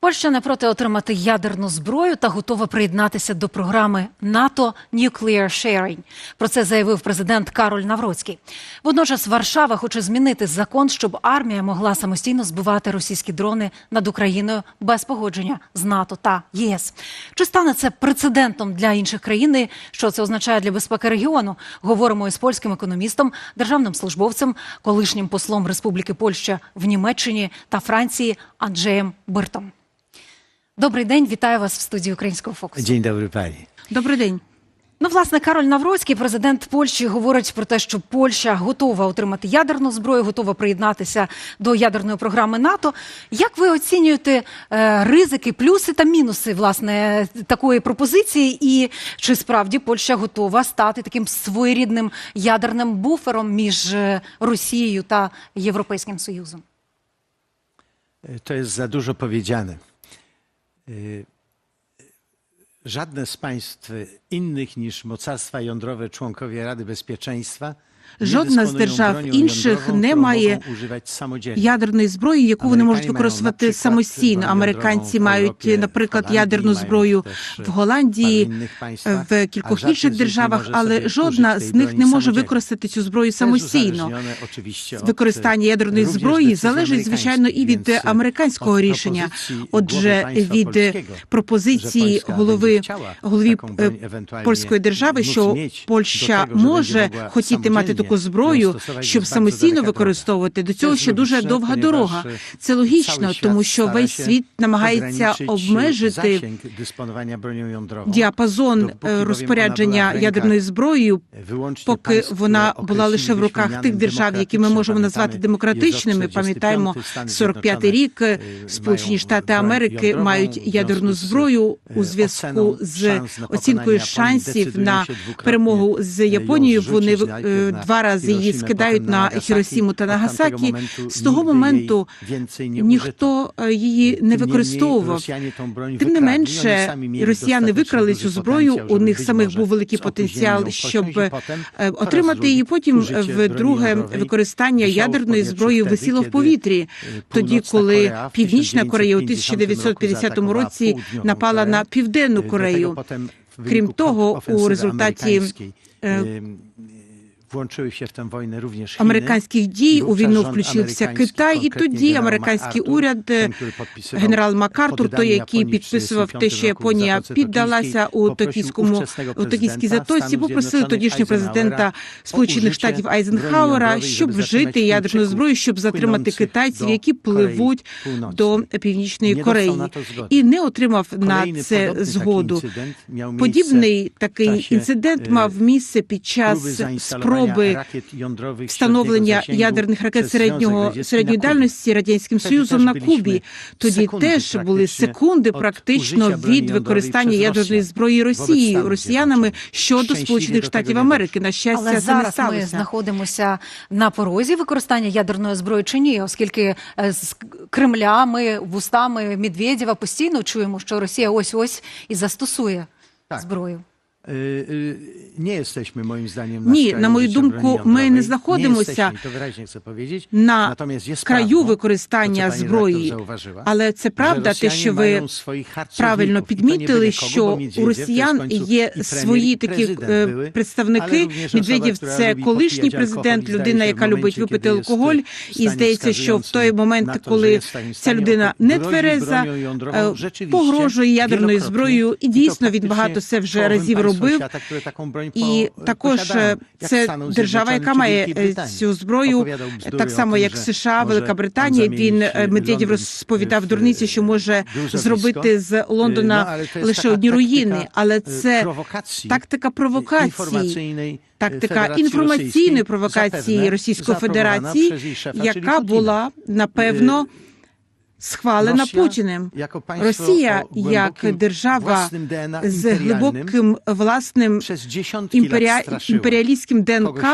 Польща не проти отримати ядерну зброю та готова приєднатися до програми НАТО Nuclear Sharing. Про це заявив президент Кароль Навроцький. Водночас Варшава хоче змінити закон, щоб армія могла самостійно збивати російські дрони над Україною без погодження з НАТО та ЄС. Чи стане це прецедентом для інших країн? І Що це означає для безпеки регіону? Говоримо із польським економістом, державним службовцем, колишнім послом Республіки Польща в Німеччині та Франції Анджеєм Биртом. Добрий день, вітаю вас в студії Українського фокусу. Dzień dobry pani. Добрий день. Ну, власне, Кароль Навроцький, президент Польщі, говорить про те, що Польща готова отримати ядерну зброю, готова приєднатися до ядерної програми НАТО. Як ви оцінюєте е, ризики, плюси та мінуси власне такої пропозиції? І чи справді Польща готова стати таким своєрідним ядерним буфером між е, Росією та Європейським Союзом? To jest za dużo powiedziane. Y, Żadne z państw innych niż mocarstwa jądrowe, członkowie Rady Bezpieczeństwa, Жодна з держав інших не має ядерної зброї, яку вони можуть використовувати самостійно. Американці мають, наприклад, ядерну зброю в Голландії, інних в кількох інших державах, але жодна з них не може використати цю зброю самостійно. Використання ядерної зброї залежить, звичайно, і від американського рішення. Отже, від пропозиції голови голові е, польської держави, що Польща може хотіти мати таку зброю, щоб самостійно використовувати. До цього ще дуже довга дорога. е, Це логічно, тому що весь світ намагається обмежити діапазон е, розпорядження ядерною зброєю, поки вона була лише в руках тих держав, які ми можемо назвати демократичними. Пам'ятаємо 45, 45 Stany рік. Сполучені Штати Америки мають ядерну зброю у е, зв'язку з оцінкою шансів на перемогу з е, Японією. Вони е, два рази її скидають на Хіросіму та Нагасакі. З того моменту ніхто е, її не використовував. Тим не менше, росіяни викрали цю зброю. У них самих був великий потенціал, щоб е, отримати її. Потім в друге використання ядерної зброї висіло в повітрі. e, Тоді, коли Північна Корея у 1950 1950 roku році напала на Південну E, Корею. Крім того, у результаті американських дій у війну включився Китай, і тоді американський уряд, генерал Макартур, той, який підписував те, 1945 що Японія Zatoce піддалася у токійському у токійській затоці, Stanów попросили тодішнього президента Eisenhowera Сполучених Штатів Айзенхауера, щоб вжити ядерну зброю, щоб затримати китайців, які пливуть до північної Кореї, і не отримав на це згоду. Подібний такий інцидент мав місце під час zainstalowania спроби встановлення ядерних ракет середнього середньої дальності радянським союзом на Кубі. Тоді теж були секунди практично від використання ядерної зброї Росією росіянами щодо Сполучених Штатів Америки. На щастя, Але це не ми знаходимося на порозі використання ядерної зброї чи ні, оскільки е, з Кремля ми вустами Медведєва постійно чуємо, що Росія ось ось і застосує Так. зброю. Nie jesteśmy moim zdaniem na Ні, на мою думку, ми не знаходимося на краю використання зброї. Але це правда, те, що ви правильно підмітили, що у росіян є свої такі е, представники. Медведєв це колишній президент, людина, яка любить випити алкоголь. І здається, що в той момент, коли ця людина не твереза, е, погрожує ядерною зброєю, і дійсно він багато це вже разів робив. Broń І також е, це держава, яка має е, цю зброю, так само як США, Велика Британія. Він е, Медведєв розповідав дурниці, що може зробити з Лондона лише одні руїни, але це тактика провокації. Тактика інформаційної провокації Російської Федерації, яка була напевно схвалена Путіним. Росія як держава з глибоким власним імперіа... імперіалістським ДНК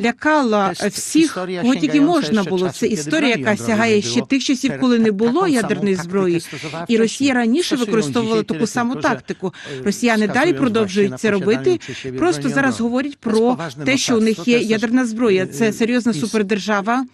лякала всіх, історія, кого тільки можна було. Це історія, яка сягає ще тих часів, коли не було ядерної зброї. І Росія раніше використовувала таку саму тактику. е, Росіяни далі продовжують це робити. Просто зараз говорять про те, що у них є ядерна зброя. Це е, серйозна іс- супердержава.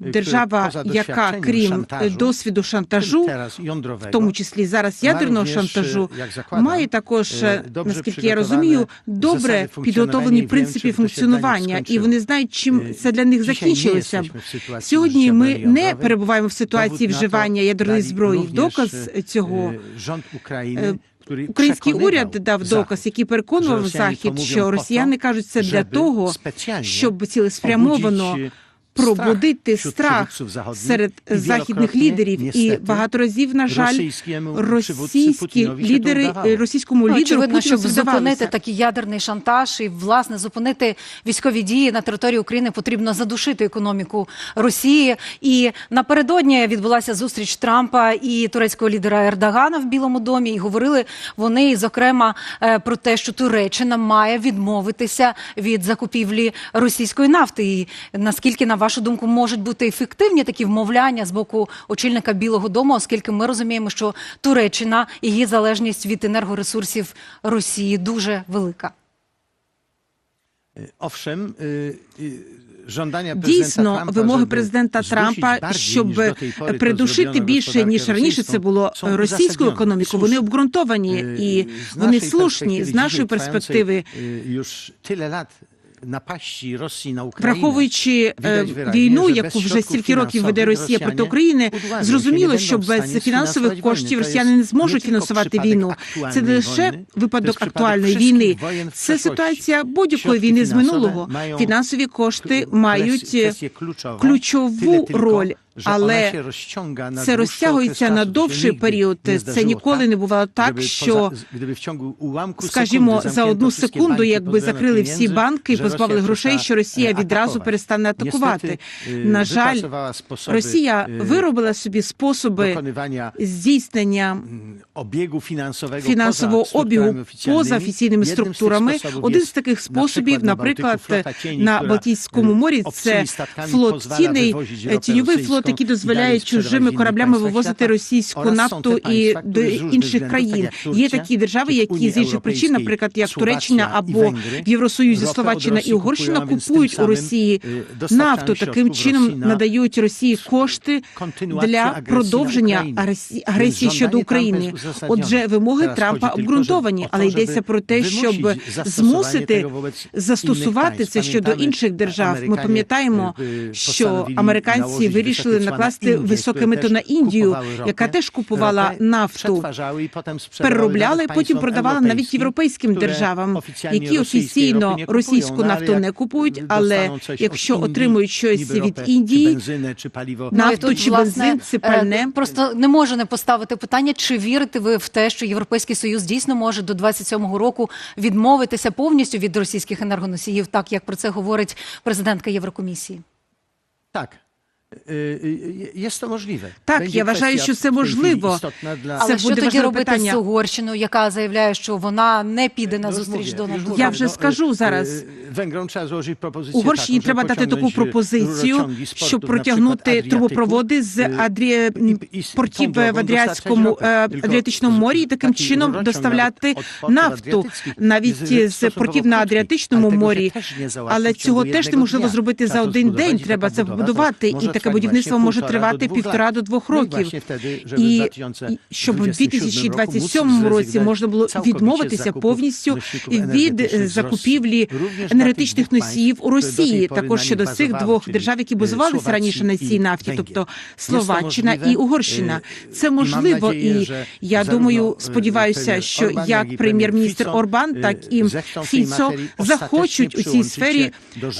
Держава, яка крім досвіду шантажу, в тому числі зараз ядерного шантажу, закладам, має також, е, наскільки я розумію, добре підготовлені принципи функціонування, і вони знають, чим Е, це для них закінчилося. Сьогодні ми не перебуваємо в ситуації вживання ядерної зброї. Доказ е, цього Е, Український уряд дав доказ, який переконував захід, що росіяни кажуть це для того, щоб цілеспрямовано пробудити страх серед західних лідерів. І багато разів, на жаль, російські лідери російському Ну, лідеру очевидно, щоб зупинити такий ядерний шантаж і власне зупинити військові дії на території України, потрібно задушити економіку Росії. І напередодні відбулася зустріч Трампа і турецького лідера Ердогана в Білому домі. І говорили вони, зокрема, е, про те, що Туреччина має відмовитися від закупівлі російської нафти. І наскільки, на вашу думку, можуть бути ефективні такі вмовляння з боку очільника Білого Дому, оскільки ми розуміємо, що Туреччина і її залежність від енергоресурсів Росії дуже велика. Owszem, y, y, Дійсно, вимоги президента Трампа, щоб придушити більше ніж раніше це було російську економіку. Вони обґрунтовані і вони слушні з нашої перспективи. Враховуючи е, війну, яку вже стільки років веде Росія проти України, зрозуміло, що без фінансових коштів росіяни не зможуть фінансувати війну. Це не лише випадок актуальної війни, це ситуація будь-якої війни з минулого. Фінансові кошти мають ключову роль, але це розтягується на довший період. Це ніколи не бувало так, що Скажімо, за одну секунду, якби закрили всі банки і позбавили грошей, що Росія e, відразу перестане атакувати. E, На жаль, Росія e, виробила собі способи здійснення mm, фінансового обігу поза офіційними структурами. Один з таких способів, наприклад, на Балтійському e, морі, це флот тіней, е, тіньовий флот, dalej sprzedawać w чужими кораблями вивозити російську нафту і до інших країн. Є такі держави, які з інших причин, наприклад, як Туреччина або в Євросоюзі Словаччина і Угорщина купують у Росії e, нафту. Таким чином надають Росії кошти для продовження агресії, щодо України. Отже, вимоги Трампа обґрунтовані, але йдеться про те, щоб змусити застосувати це щодо інших держав. Ми пам'ятаємо, e, що американці вирішили wysokie накласти високе мито на Індію, яка теж купувала нафту. sprzedawały Переробляли, потім продавали навіть європейським державам, які офіційно російську нафту не купують, але якщо отримують щось від Індії, Нафту чи бензин, це пальне. Просто не можу не поставити питання, чи вірите ви в те, що Європейський Союз дійсно може до 27-го року відмовитися повністю від російських енергоносіїв, так як про це говорить президентка Єврокомісії? Tak. Y, це можливе. Так, Będzie я вважаю, що це можливо. Для... Але Це що буде тоді робити питання. з Угорщиною, яка заявляє, що вона не піде на зустріч до mówię. Я вже скажу зараз. Węgrom trzeba złożyć propozycję Угорщині треба дати таку пропозицію, щоб протягнути трубопроводи з Адрі... портів в Адріатському е. Адріатичному морі і таким чином доставляти нафту навіть з портів на Адріатичному морі. Але цього теж неможливо зробити за to один день. Треба це побудувати, і таке будівництво може тривати півтора до двох років. І 2027 щоб у roku móc 2027 році можна було відмовитися повністю від закупівлі енергетичних носіїв у Росії, також щодо цих двох держав, які базувалися раніше на цій нафті, тобто Словаччина і Угорщина. Е, Це можливо, і я думаю, е, сподіваюся, що як прем'єр-міністр Орбан, так е, і зechcą Фіцо захочуть у цій сфері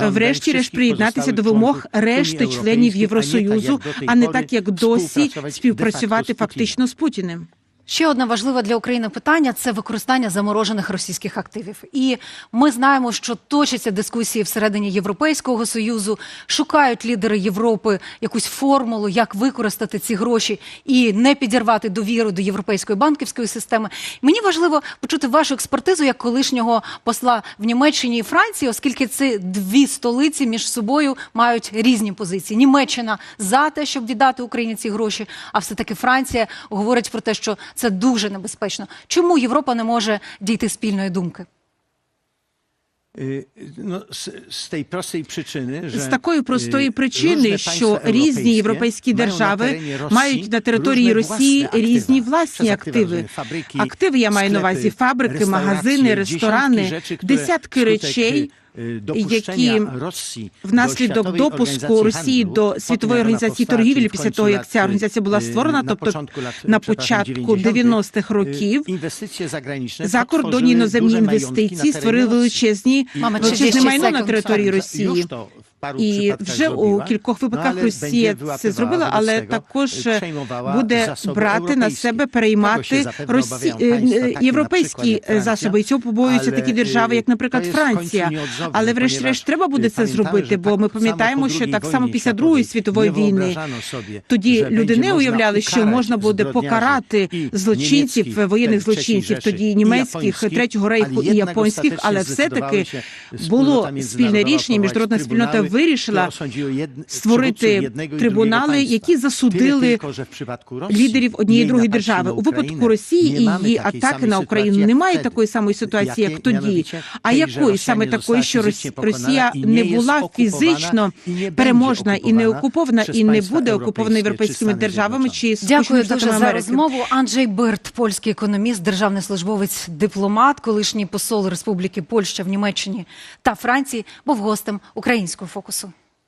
врешті-решт приєднатися до вимог решти членів Євросоюзу, а не так як досі співпрацювати фактично з Путіним. Ще одне важливе для України питання це використання заморожених російських активів. І ми знаємо, що точаться дискусії всередині Європейського союзу, шукають лідери Європи якусь формулу, як використати ці гроші і не підірвати довіру до європейської банківської системи. Мені важливо почути вашу експертизу як колишнього посла в Німеччині і Франції, оскільки ці дві столиці між собою мають різні позиції. Німеччина за те, щоб віддати Україні ці гроші, а все таки Франція говорить про те, що це дуже небезпечно. Чому Європа не може дійти спільної думки? No, z, z tej prostej przyczyny, że З такої простої причини, różne що państwa різні європейські mają na держави Rosji мають на території różne Росії własne різні власні активи. Активи я маю на увазі фабрики, магазини, dziesiątki ресторани, rzeczy, десятки речей, які Росії внаслідок допуску Росії до Світової організації торгівлі після того, як ця організація була створена, тобто на початку 90-tych, 90-х років, закордонні іноземні інвестиції створили величезні Мама, величезне майно на території Росії. І вже у кількох випадках Росія це зробила, але також буде брати на себе переймати Росі... е, е, європейські Francja, засоби. І цього побоюються такі держави, як, наприклад, Франція. Але, врешті-решт, треба буде це зробити, бо ми пам'ятаємо, що так само після Другої світової війни тоді люди не уявляли, що можна буде покарати злочинців, воєнних злочинців, тоді німецьких, Третього рейху і японських, але все-таки було спільне рішення, міжнародна спільнота вирішила створити трибунали, які засудили лідерів однієї другої держави. У випадку Росії і її атаки на Україну. немає такої самої ситуації, як тоді. А якої саме такої, що Росія не була фізично переможна і не окупована, і не буде окупована європейськими державами чи Дякую дуже за розмову. Анджей Берт, польський економіст, державний службовець, дипломат, колишній посол Республіки Польща в Німеччині та Франції, був гостем українського фокусу.